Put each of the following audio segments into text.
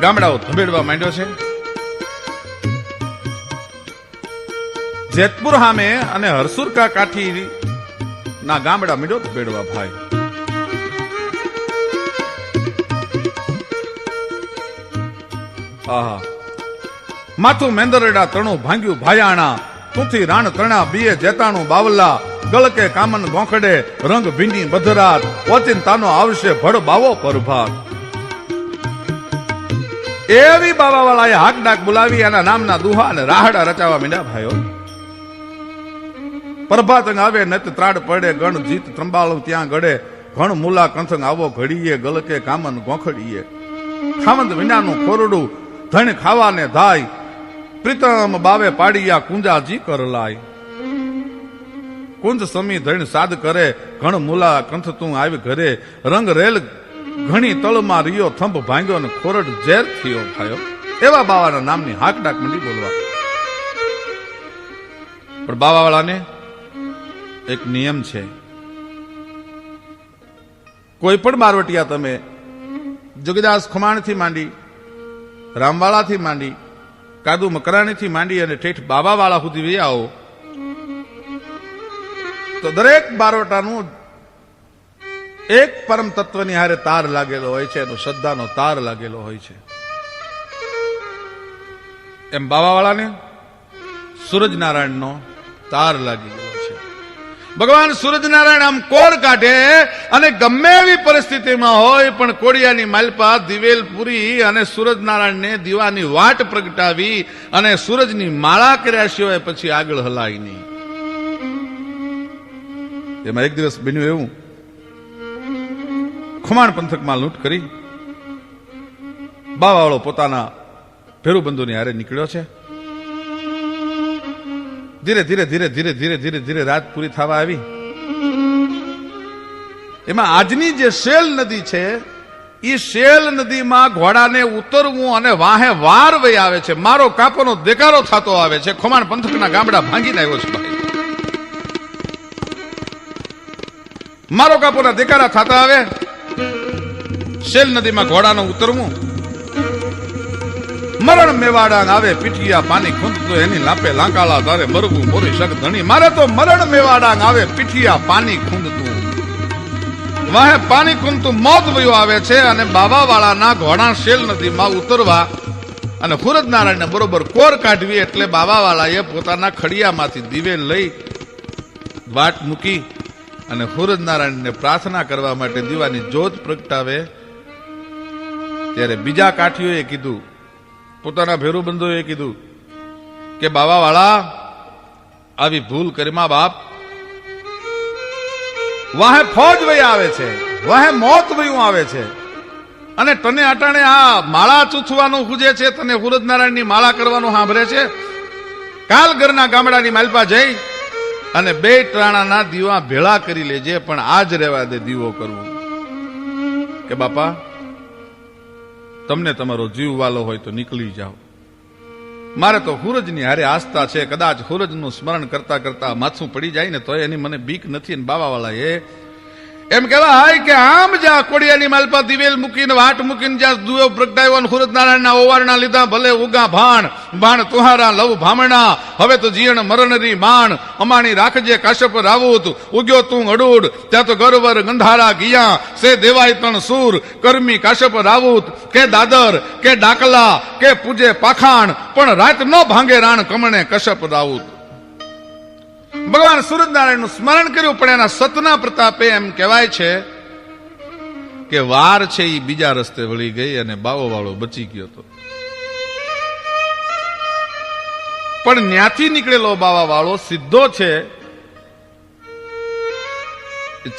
ગામડાઓ ધબેડવા માંડ્યો છે. જેતપુર સામે અને હરસુરકા કાઠી ના ગામડા મીડો ધબેડવા ભાઈ. આહા. માથું મેંદરડા તણું ભાંગ્યું ભાયાણા. તુથી રાણ તણા બીએ જેતાણું બાવલા ગળકે કામન ગોખડે રંગ ભીંડી બધરાત ઓચિંતાનો આવશે ભડ બાવો પરભાત. એવી બાવાવાળાએ હાક ડાક બોલાવી એના નામના દુહા અને રાહડા રચાવા માંડ્યા ભાઈઓ પ્રભાતંગ આવે નત ત્રાડ પડે, ગણ જીત ત્રંબાળું ત્યાં ગળે. ઘણ મુલા કંથંગ આવો ઘડીએ, ગલકે કામન ગોખડીએ. ખામંદ વિનાનું ખોરડું ધણ ખાવાને ધાય. પ્રીતમ બાવે પાડિયા કુંજાજી કરલાય કુંજ સમી ધણ સાદ કરે, ઘણ મુલા કંથ તું આવી ઘરે. રંગ રેલ ઘણી તળમાં રિયો થંભ ભાંગ્યો અને ખોરડ ઝેર થયો ભાયો. એવા બાવાના નામની હાક ડાક મંડી બોલવા. પણ બાવાવાળાને એક નિયમ છે. કોઈ પણ મારવટિયા તમે જોગીદાસ ખુમાણથી માંડી, રામવાળાથી માંડી, કાદુ મકરાણીથી માંડી અને ઠેઠ બાબાવાળા સુધી આવો, તો દરેક બારવટાનું એક પરમ તત્વની હારે તાર લાગેલો હોય છે, એનો શ્રદ્ધાનો તાર લાગેલો હોય છે. એમ બાબાવાળાને સૂરજનારાયણનો તાર લાગી ગયો છે. ભગવાન સૂરજનારાયણ આમ કોર કાઢે અને ગમે એવી પરિસ્થિતિમાં હોય, પણ કોડિયાની માલપા દિવેલ પૂરી અને સૂરજનારાયણને દીવાની વાટ પ્રગટાવી અને સૂરજની માળા કર્યા સિવાય પછી આગળ હલાય નહીં. એમાં એક દિવસ બન્યું એવું ખુમાણ પંથકમાં લૂંટ કરી બાવાળો પોતાના ભેરુબંધુની હારે નીકળ્યો છે. ધીરે ધીરે ધીરે ધીરે ધીરે ધીરે ધીરે રાત પૂરી થવા આવી. એમાં આજની જે શેલ નદી છે એ શેલ નદીમાં ઘોડાને ઉતરવું અને વાહે વાર વહી આવે છે. મારો કાપોનો દેકારો થતો આવે છે. ખોમાણ પંથકના ગામડા ભાંગીને આવ્યો છે ભાઈ. મારો કાપોના દેકારા થતા આવે. શેલ નદીમાં ઘોડાનું ઉતરવું? મરણ મેવાડા આવે પીઠિયા પાણી ખૂંદતો એની લાપે લાંકાળા તારે મરવું મોરી શક ધણી મારે તો મરણ મેવાડા આવે પીઠિયા પાણી ખૂંદતું. વાહે પાણી ખૂંદતું મોત વયો આવે છે અને બાબાવાળાના ઘોડા શેલ નદીમાં ઉતરવા અને હુરજનારાયણને બરોબર કોર કાઢવી એટલે બાબાવાળાએ પોતાના ખડિયામાંથી દીવે લઈ વાટ મૂકી અને હુરજનારાયણને પ્રાર્થના કરવા માટે દીવાની જોત પ્રગટાવે ત્યારે બીજા કાઠીઓએ કીધું, પોતાના ભેરુબંધુએ કીધું કે, બાવાવાળા, આવી ભૂલ કરી મા બાપ. વાહે ફોજ વહી આવે છે, વાહે મોત વયું આવે છે. અને તને અટાણે આ માળા ચૂથવાનું હુજે છે, તને હુરદનારાયણની માળા કરવાનું સાંભળે છે? કાલ ઘરના ગામડાની માલપા જઈ અને બે ટાણાના દીવા ભેળા કરી લેજે, પણ આજ રહેવા દે દીવો કરવો. કે, બાપા તમને તમારો જીવ વાલો હોય તો નીકળી જાઓ. મારે તો હુરજની હારે આસ્થા છે, કદાચ હુરજનું સ્મરણ કરતા કરતા માથું પડી જાય ને તો એની મને બીક નથી ને બાવાવાળા એ એમ કહેવાય કે આમ જ્યાં કોડિયાની માલપા દિવેલ મૂકીને વાટ મૂકીને જ્યાં દુયો પ્રગટાવ્યો અને હુરજનારાયણના ઓવારના લીધા, ભલે ઉગા ભાણ ભાણ તુહારા, લવ ભામણા, હવે તો જીયણ મરણરી માણ, અમાણી રાખજે કાશ્યપ રાવુત, ઉગ્યો તું અડુડ, ત્યાં તો ગરવર ગંધારા ગિયા, સે દેવાય તણ સૂર, કર્મી કાશ્યપ રાવુત, કે દાદર, કે ડાકલા, કે પૂજે પાખાણ, પણ રાત ન ભાંગે રાણ કમણે કશ્યપ રાવુત. ભગવાન સૂરજનારાયણનું સ્મરણ કર્યું, પણ એના સતના પ્રતાપે એમ કહેવાય છે કે વાર છે એ બીજા રસ્તે વળી ગઈ અને બાવો વાળો બચી ગયો હતો પણ ન્યાથી નીકળેલો બાવા વાળો સીધો છે.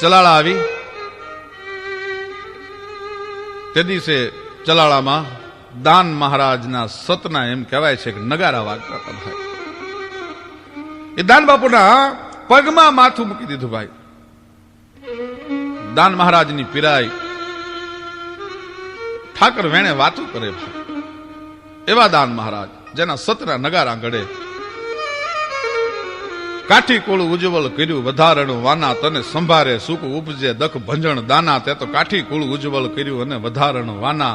ચલાળા આવી. તે દિવસે ચલાળામાં દાન મહારાજના સતના એમ કહેવાય છે કે નગારા વાગતા હતા ભાઈ. એ દાન બાપુના પગમાં માથું મૂકી દીધું ભાઈ. દાન મહારાજની પીરાય ઠાકર વેણે વાતું કરે એવા દાન મહારાજ, જેના સતરા નગારા ગળે. કાઠી કોળું ઉજ્જવલ કર્યું વધારણું વાના તને સંભારે સુખ ઉપજે, દખ ભંજણ દાના તે તો કાઠી કુળ ઉજ્જવલ કર્યું અને વધારણું વાના